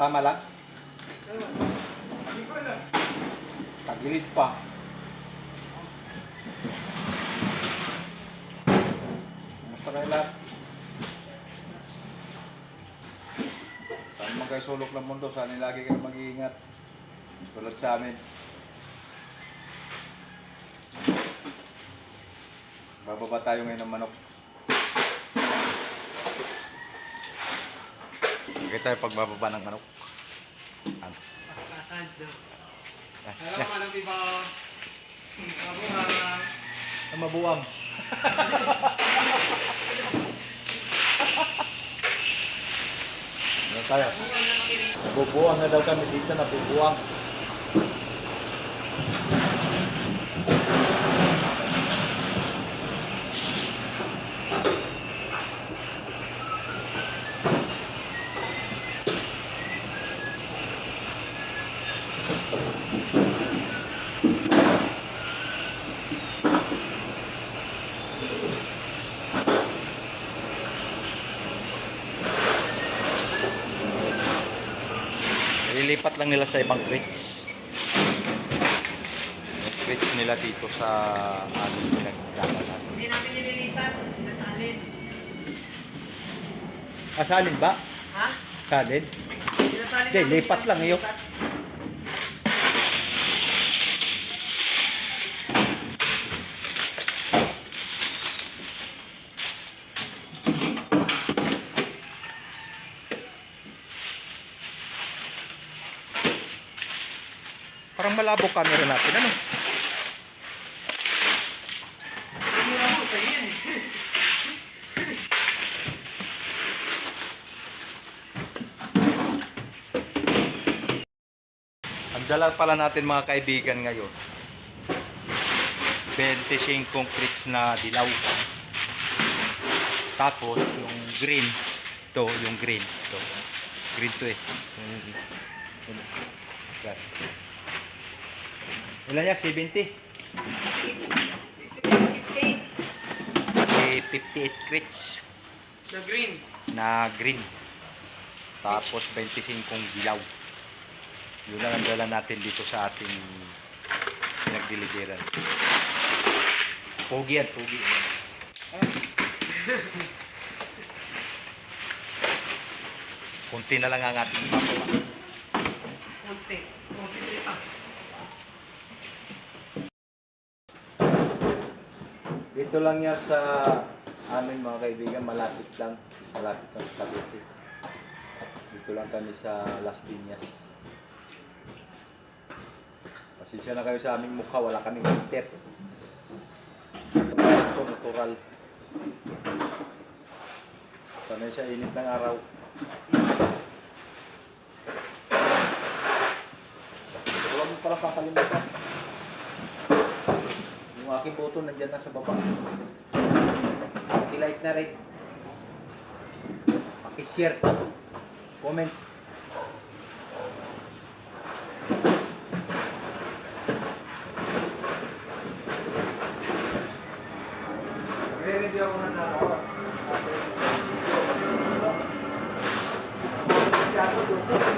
Tama lang? Tagilid pa. Kumusta kayo lahat? Saan mo kayo sulok ng mundo? Sana lagi kayo mag-iingat. Tulad sa amin. Bababa tayo ngayon ng manok. Okay tayo pagbababa ng manok. Ano? Kaskasan daw. Ah, Alam mo alam di ba? Mabuha. Ang mabuwang. Ano tayo? Nabubuwang na daw kami dito, nabubuwang. Ililipat lang nila sa ibang crates. Crates nila dito sa aming pinagdadaanan. Hindi namin nililipat. Sinasalin. Ah, salin ba? Ha? Salin? Sinasalin Hindi, lipat lang yun. nililipat. Parang malabo camera natin, ano? Ang dala pala natin mga kaibigan ngayon. 25 crates na dilaw. Tapos yung green, to yung green, to. Green to eh. Yan. Ilan niya? 70? Eight. Eh, 58 crates Na green. na green. Tapos 25 dilaw. Yun lang ang dala natin dito sa ating pinagdiliberan. Pogi yan, pogi. Kunti na lang ang ating papagawa. Konti. Dito lang yan sa amin mga kaibigan, malapit lang. Malapit lang sa Cavite. Dito lang kami sa Las Piñas. Pasensya na kayo sa aming mukha, wala kaming filter. Ito, natural. Sanay sa init ng araw. Huwag mo pala kakalimutan. Aking boto nandyan na sa baba. Paki-like na rin. Paki-share. Comment. Re-review ako ng ano. Masyado, Joseph.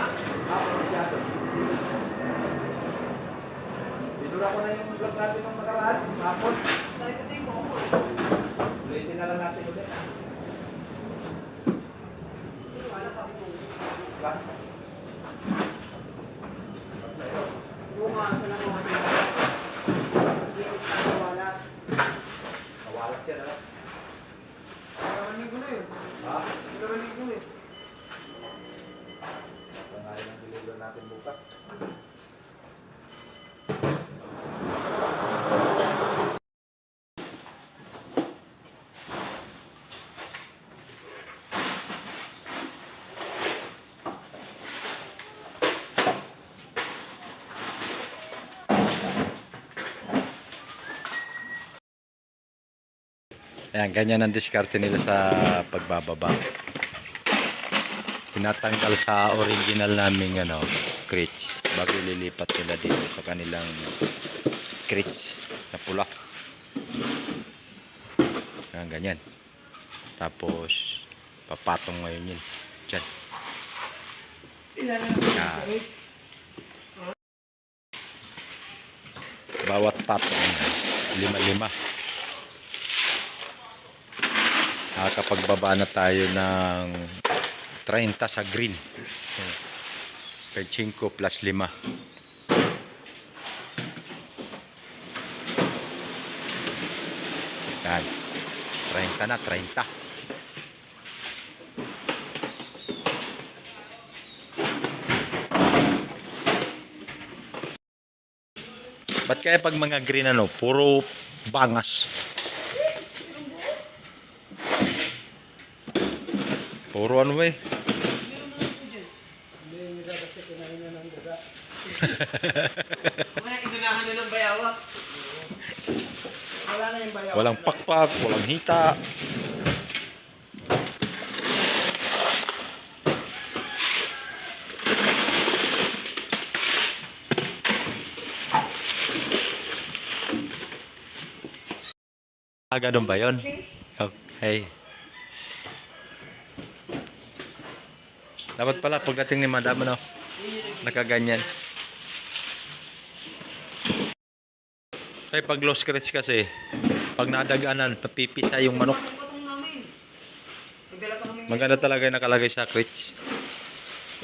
Ha? Ah, masyado. Binura ko na yung vlog natin ng nakaraan. Hapon. Sabi kasi ko ako eh. Ulitin na lang natin ulit. Bunga ko lang mga dito. Yes, ako walas. Kawalas yan, ano? Dalawang linggo na yun. Ha? Dalawang linggo eh. Pangalan natin bukas. Ayan, ganyan ang diskarte nila sa pagbababa. Tinatanggal sa original naming ano, crates bago lilipat nila dito sa kanilang crates na pula. Ayan, ganyan. Tapos, papatong ngayon yun. Diyan. Ah. Bawat patong yan, lima-lima. Nakakapagbaba na tayo ng 30 sa green. Kay 5 plus 5. Yan. 30 na, 30. Ba't kaya pag mga green ano, puro bangas? Puro ano eh. Mga inunahan na ng bayawa. Wala na yung bayawa. Walang pakpak, walang hita. Ah, ganun ba yun? Okay. Dapat pala pagdating ni madam ano, nakaganyan. Tay pag low scratch kasi, pag nadaganan, napipisa yung manok. Kami. Maganda talaga yung nakalagay sa crates.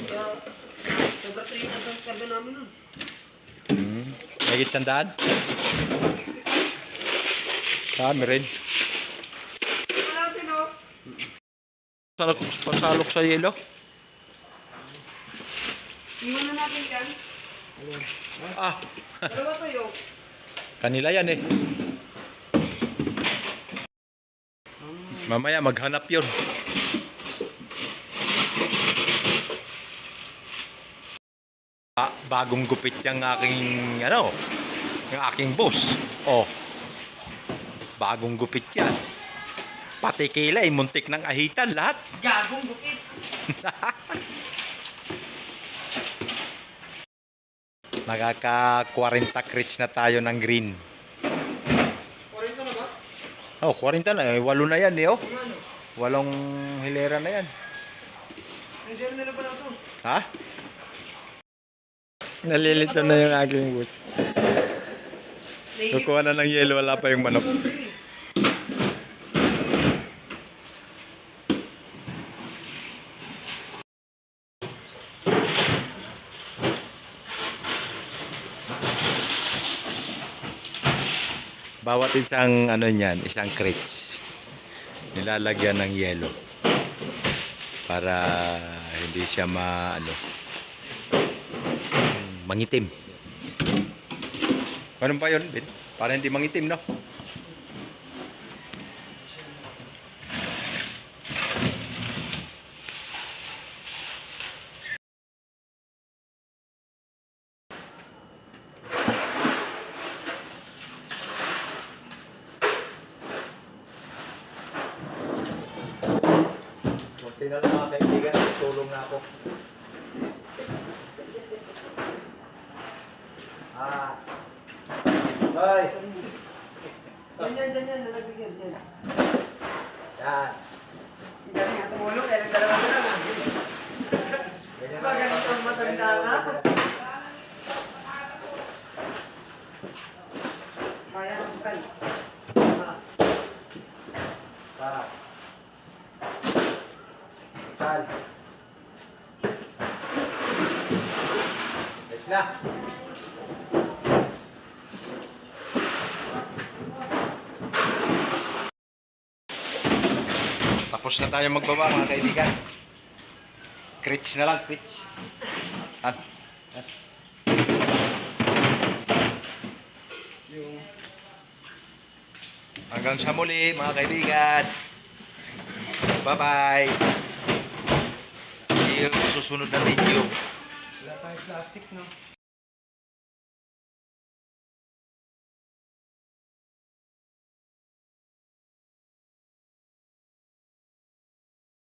Sobra 3 ang karga namin nun. Hmm. May sandaan? Rin. Wala natin oh. Salok, pasalok sa yelo. Iwan na natin yan. Ah, Dalawa kayo. kanila yan eh. Mamaya maghanap yun. Ba- bagong gupit yung aking, ano, yung aking boss. Oh, bagong gupit yan. Pati kilay, muntik ng ahitan lahat. Gagong bukit. Nakaka 40 crits na tayo ng green. 40 na ba? Oh, 40 na eh. Walo na yan eh, oh. Walong hilera na yan. Nandiyan na pala ito. Ha? Nalilito na yung aking bus. Kukuha na ng yelo, wala pa yung manok. Bawat isang ano niyan, isang crates, nilalagyan ng yelo para hindi siya ma ano mangitim. Ganun pa yun, Ben? Para hindi mangitim, no? Kunti na mga kaibigan, tulong na ako. Ah. Hoy! Yan yan yan yan. Nalagbigyan. Yan. Yan. Galing nga tumulong. Kaya nagdalawa na lang. ah. Ganyan Ba, ganito ang matanda ka? Kaya ng bukal. Para. Tal. Yes na. Tapos na tayo magbaba mga kaibigan. Crits na lang, crits. Ah. ah. Yung... Hanggang sa muli mga kaibigan. Bye-bye. See you susunod na video. Wala tayong plastic, no?